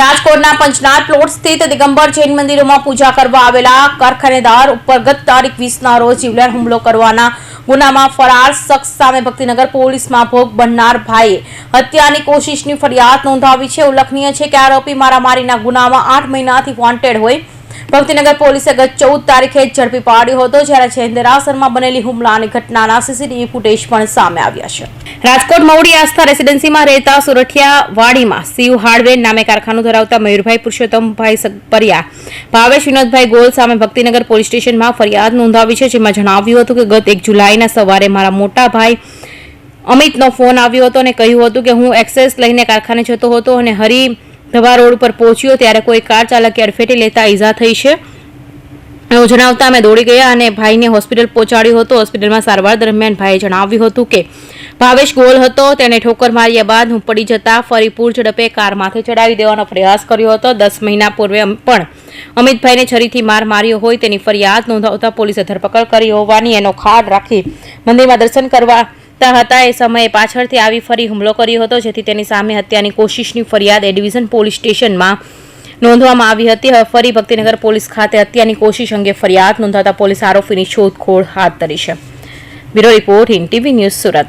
રાજકોટના પંચનાથ પ્લોટ સ્થિત દિગંબર જૈન મંદિરોમાં પૂજા કરવા આવેલા કારખાનેદાર ઉપર ગત તારીખ વીસના રોજ જીવલેણ હુમલો કરવાના ગુનામાં ફરાર શખ્સ સામે ભક્તિનગર પોલીસમાં ભોગ બનનાર ભાઈએ હત્યાની કોશિશની ફરિયાદ નોંધાવી છે. ઉલ્લેખનીય છે કે આરોપી મારામારીના ગુનામાં આઠ મહિનાથી વોન્ટેડ હોય ભક્તિનગર પોલીસે ગત ચૌદ તારીખે ઝડપી પાડ્યો હતો, જ્યારે જૈન દેરાસરમાં બનેલી હુમલાની ઘટનાના સીસીટીવી ફૂટેજ પણ સામે આવ્યા છે. રાજકોટ મૌડી આસ્થા રેસિડેન્સીમાં રહેતા સુરઠિયા વાડીમાં સીયુ હાર્ડવેર નામે કારખાનું ધરાવતા મયુરભાઈ પુરુષોત્તમભાઈ સગપરિયા ભાવેશ વિનોદભાઈ ગોલ સામે ભક્તિનગર પોલીસ સ્ટેશનમાં ફરિયાદ નોંધાવી છે, જેમાં જણાવ્યું હતું કે ગત એક જુલાઈના સવારે મારા મોટા ભાઈ અમિતનો ફોન આવ્યો હતો અને કહ્યું હતું કે હું એક્સેસ લઈને કારખાને જતો હતો અને હરી ધવા રોડ ઉપર પહોંચ્યો ત્યારે કોઈ કાર ચાલકે અડફેટે લેતા ઈજા થઈ છે. એવું જણાવતા અમે દોડી ગયા અને ભાઈને હોસ્પિટલ પહોંચાડ્યો હતો. હોસ્પિટલમાં સારવાર દરમિયાન ભાઈએ જણાવ્યું હતું કે, ભાવેશ ગોલ હતો. તેણે ઠોકર માર્યા બાદ હું પડી જતા ફરી પૂર ઝડપે કાર માથે ચડાવી દેવાનો પ્રયાસ કર્યો હતો. દસ મહિના પૂર્વે પણ અમિતભાઈને છરીથી માર માર્યો હોય તેની ફરિયાદ નોંધાવતા પોલીસે ધરપકડ કરી હોવાની એનો ખાડ રાખી મંદિરમાં દર્શન કરવા હતા. એ સમયે પાછળથી આવી ફરી હુમલો કર્યો હતો, જેથી તેની સામે હત્યાની કોશિશની ફરિયાદ એ ડિવિઝન પોલીસ સ્ટેશનમાં નોંધવામાં આવી હતી. હવે ફરી ભક્તિનગર પોલીસ ખાતે હત્યાની કોશિશ અંગે ફરિયાદ નોંધાતા પોલીસ આરોપીની શોધખોળ હાથ ધરી છે. Bureau report in TV news Surat.